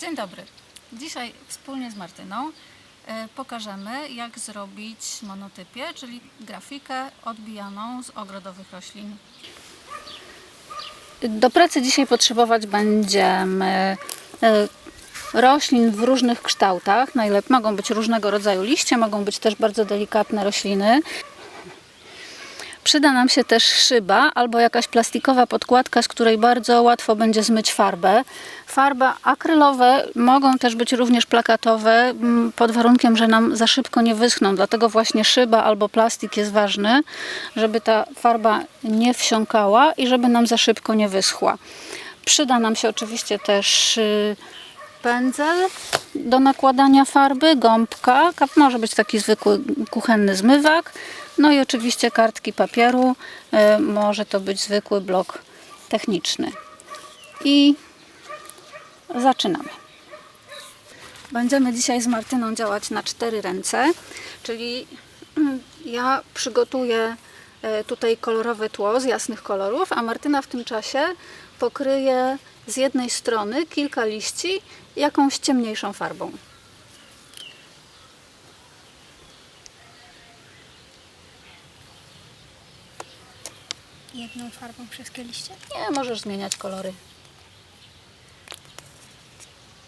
Dzień dobry. Dzisiaj wspólnie z Martyną e, pokażemy, jak zrobić monotypię, czyli grafikę odbijaną z ogrodowych roślin. Do pracy dzisiaj potrzebować będziemy e, roślin w różnych kształtach. Najlepiej mogą być różnego rodzaju liście, mogą być też bardzo delikatne rośliny. Przyda nam się też szyba albo jakaś plastikowa podkładka, z której bardzo łatwo będzie zmyć farbę. Farby akrylowe mogą też być również plakatowe, mm, pod warunkiem, że nam za szybko nie wyschną. Dlatego właśnie szyba albo plastik jest ważny, żeby ta farba nie wsiąkała i żeby nam za szybko nie wyschła. Przyda nam się oczywiście też y, pędzel do nakładania farby, gąbka, może być taki zwykły kuchenny zmywak, no i oczywiście kartki papieru, y, może to być zwykły blok techniczny. I zaczynamy. Będziemy dzisiaj z Martyną działać na cztery ręce, czyli mm, ja przygotuję e, tutaj kolorowe tło z jasnych kolorów, a Martyna w tym czasie pokryje z jednej strony kilka liści jakąś ciemniejszą farbą. Jedną farbą wszystkie liście? Nie, możesz zmieniać kolory.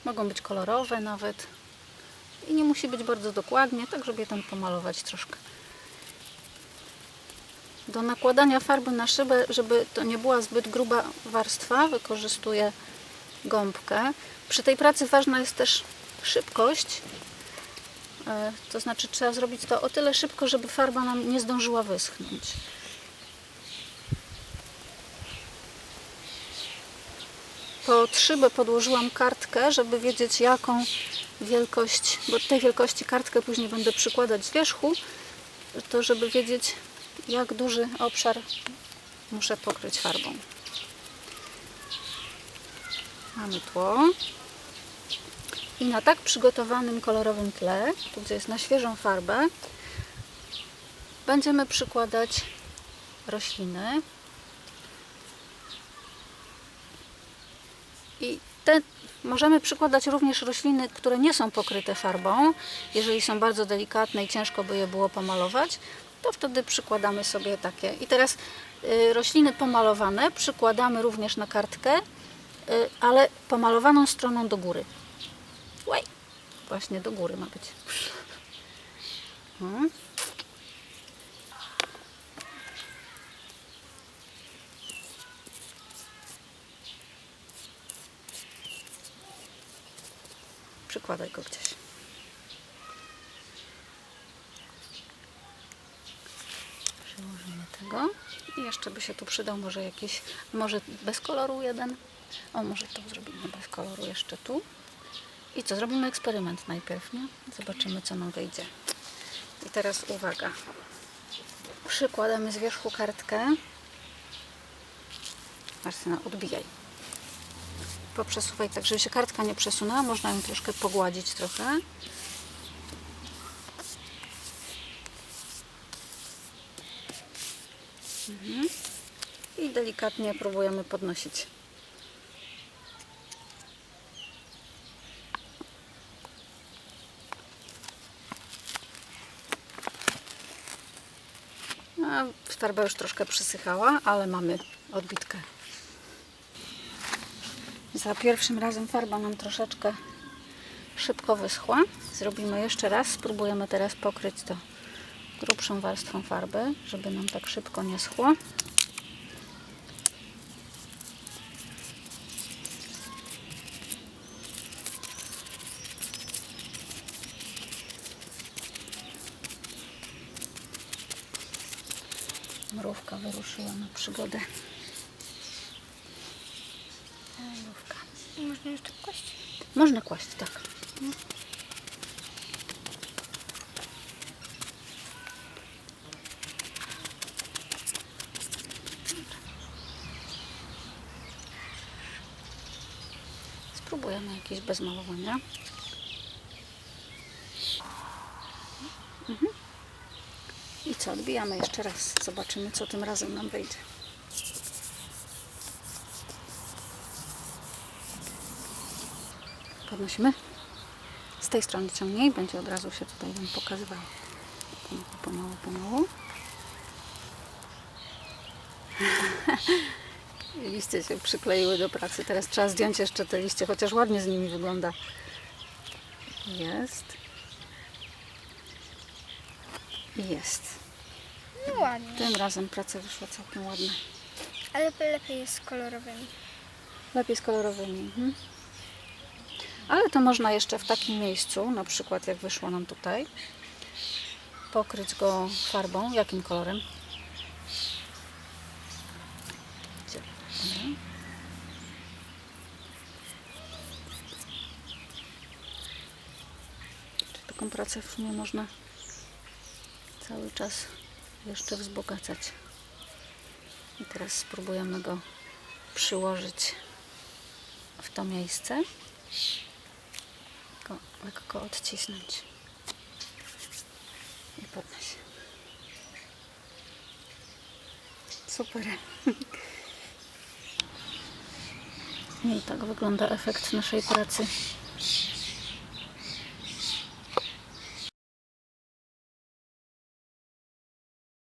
Mogą być kolorowe nawet. I nie musi być bardzo dokładnie, tak żeby je tam pomalować troszkę. Do nakładania farby na szybę, żeby to nie była zbyt gruba warstwa, wykorzystuję gąbkę. Przy tej pracy ważna jest też szybkość. E, To znaczy trzeba zrobić to o tyle szybko, żeby farba nam nie zdążyła wyschnąć. pod szybę podłożyłam kartkę, żeby wiedzieć jaką wielkość, bo tej wielkości kartkę później będę przykładać z wierzchu, to żeby wiedzieć jak duży obszar muszę pokryć farbą. Mamy tło. I na tak przygotowanym kolorowym tle, tu gdzie jest na świeżą farbę, będziemy przykładać rośliny. I te możemy przykładać również rośliny, które nie są pokryte farbą. Jeżeli są bardzo delikatne i ciężko by je było pomalować, to wtedy przykładamy sobie takie. I teraz y, rośliny pomalowane przykładamy również na kartkę, y, ale pomalowaną stroną do góry. Łaj. Właśnie do góry ma być. Hmm. Przykładaj go gdzieś. Przełożymy tego. I jeszcze by się tu przydał może jakiś, może bez koloru jeden. O, może to zrobimy bez koloru jeszcze tu. I co, zrobimy eksperyment najpierw, nie? Zobaczymy, co nam wyjdzie. I teraz uwaga. Przykładamy z wierzchu kartkę. Martyna, odbijaj poprzesuwaj tak, żeby się kartka nie przesunęła. Można ją troszkę pogładzić trochę. Mhm. I delikatnie próbujemy podnosić. Farba już troszkę przysychała, ale mamy odbitkę. Za pierwszym razem farba nam troszeczkę szybko wyschła. Zrobimy jeszcze raz. Spróbujemy teraz pokryć to grubszą warstwą farby, żeby nam tak szybko nie schło. Mrówka wyruszyła na przygodę. Mrówka. Można tak kłaść? Można kłaść, tak. Spróbujemy jakieś bez malowania. Mhm. I co, odbijamy jeszcze raz. Zobaczymy, co tym razem nam wyjdzie. Podnosimy. Z tej strony ciągnij, będzie od razu się tutaj Wam pokazywało. Pomału, pomału, pomału. Liście się przykleiły do pracy. Teraz trzeba zdjąć jeszcze te liście, chociaż ładnie z nimi wygląda. Jest. Jest. No ładnie. Tym razem praca wyszła całkiem ładna. Ale lepiej jest z kolorowymi. Lepiej z kolorowymi. Mhm. Ale to można jeszcze w takim miejscu, na przykład jak wyszło nam tutaj, pokryć go farbą. Jakim kolorem? Taką pracę w sumie można cały czas jeszcze wzbogacać. I teraz spróbujemy go przyłożyć w to miejsce. Go, lekko odcisnąć. I podnieść. Super. I tak wygląda efekt naszej pracy.